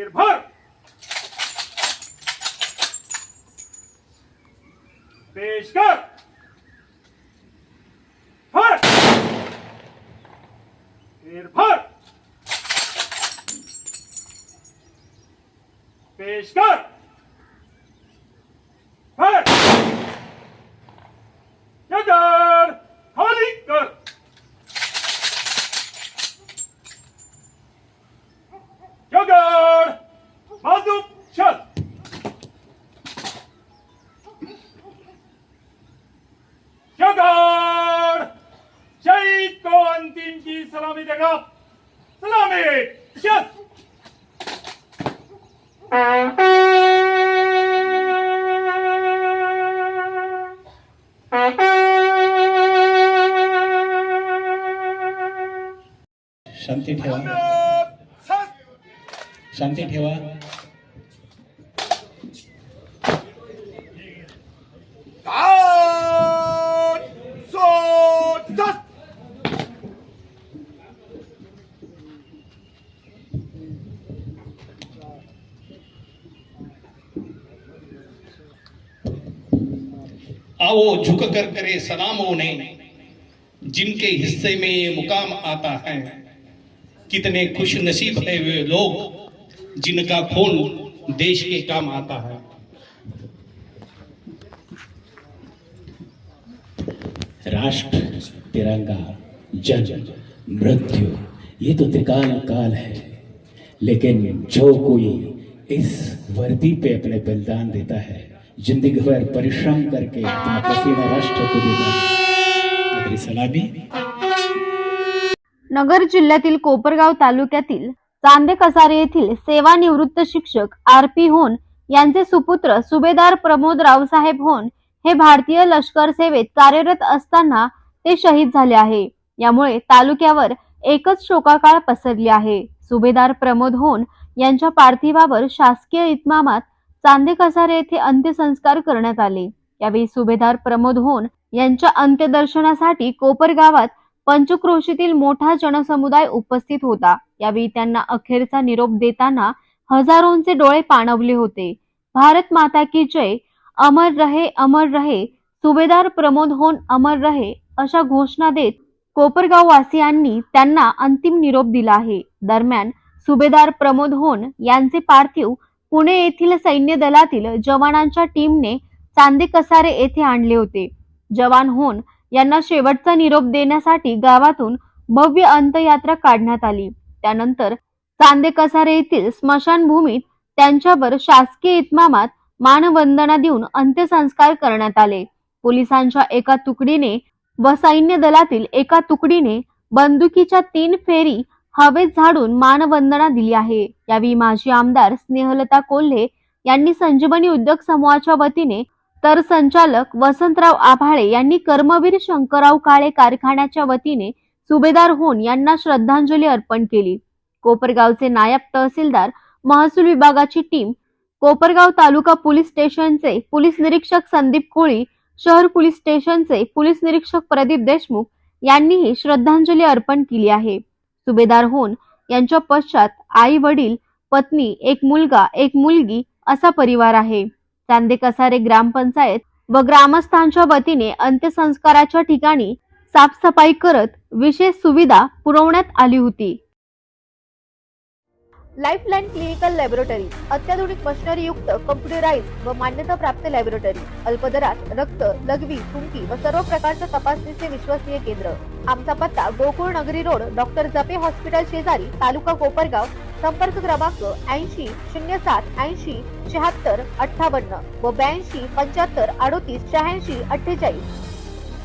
तीर भर पेश कर भर तीर भर सलामी देगा सलामी छत शांती ठेवा सस शांती ठेवा आओ, झुक कर करे सलाम उन्हें जिनके हिस्से में ये मुकाम आता है, कितने खुश नसीब है वे लोग जिनका खून देश के काम आता है। राष्ट्र, तिरंगा, जन, मृत्यु, ये तो त्रिकाल काल है। लेकिन जो कोई इस वर्दी पे अपने बलिदान देता है जिंदगी भर परिश्रम करके अपना पसीना राष्ट्र को देता सलामी। नगर जिल्ह्यातील कोपरगाव तालुक्यातील चांदे कसारे येथील सेवानिवृत्त शिक्षक आर पी होन यांचे सुपुत्र सुभेदार प्रमोद रावसाहेब होन हे भारतीय लष्कर सेवेत कार्यरत असताना ते शहीद झाले आहे. यामुळे तालुक्यावर एकच शोकाकाळ पसरली आहे. सुभेदार प्रमोद होन यांच्या पार्थिवावर शासकीय इतमामात चांदे कसारे येथे अंत्यसंस्कार करण्यात आले. यावेळी सुभेदार प्रमोद होन यांच्या अंत्यदर्शनासाठी कोपर गावात पंचक्रोशीतील मोठा जनसमुदाय उपस्थित होता. यावेळी त्यांना अखेरचा निरोप देताना हजारोंचे डोळे पाणवले होते. भारत माता की जय अमर रहे अमर रहे सुभेदार प्रमोद होन अमर रहे अशा घोषणा देत कोपरगाव वासियांनी त्यांना अंतिम निरोप दिला आहे. दरम्यान सुभेदार प्रमोद होन यांचे पार्थिव पुणे येथील सैन्य दलातील जवानांच्या टीमने चांदे कसारे येथे आणले होते. जवान होन यांना शेवटचा निरोप देण्यासाठी गावातून भव्य अंत्ययात्रा काढण्यात आली. त्यानंतर चांदे कसारे येथील स्मशानभूमीत त्यांच्यावर शासकीय इतमामात मानवंदना देऊन अंत्यसंस्कार करण्यात आले. पोलिसांच्या एका तुकडीने व सैन्य दलातील एका तुकडीने बंदुकीच्या तीन फेरी हवेत झाडून मानवंदना दिली आहे. यावेळी माजी आमदार स्नेहलता कोल्हे यांनी संजीवनी उद्योग समूहाच्या वतीने तर संचालक वसंतराव आभाळे यांनी कर्मवीर शंकरराव काळे कारखान्याच्या वतीने सुभेदार होन यांना श्रद्धांजली अर्पण केली. कोपरगावचे नायब तहसीलदार महसूल विभागाची टीम कोपरगाव तालुका पोलीस स्टेशनचे पोलीस निरीक्षक संदीप कोळी शहर पोलीस स्टेशनचे पोलीस निरीक्षक प्रदीप देशमुख यांनीही श्रद्धांजली अर्पण केली आहे. सुभेदार होऊन यांच्या पश्चात आई वडील पत्नी एक मुलगा एक मुलगी असा परिवार आहे. चांदे कसारे ग्रामपंचायत व ग्रामस्थांच्या वतीने अंत्यसंस्काराच्या ठिकाणी साफसफाई करत विशेष सुविधा पुरवण्यात आली होती. लाईफलाईन क्लिनिकल लॅबोरेटरी अत्याधुनिक मशिनरी युक्त कम्प्युटराइज व मान्यताप्राप्त लॅबोरेटरी अल्पदरात रक्त लघवी थुंकी व सर्व प्रकारच्या तपासणीचे विश्वसनीय केंद्र. आमचा पत्ता गोकुळ नगरी रोड डॉक्टर जपे हॉस्पिटल शेजारी तालुका कोपरगाव संपर्क क्रमांक ऐंशी शून्य सात ऐंशी शहात्तर अठ्ठावन्न व ब्याऐंशी पंच्याहत्तर अडोतीस शहाऐंशी अठ्ठेचाळीस.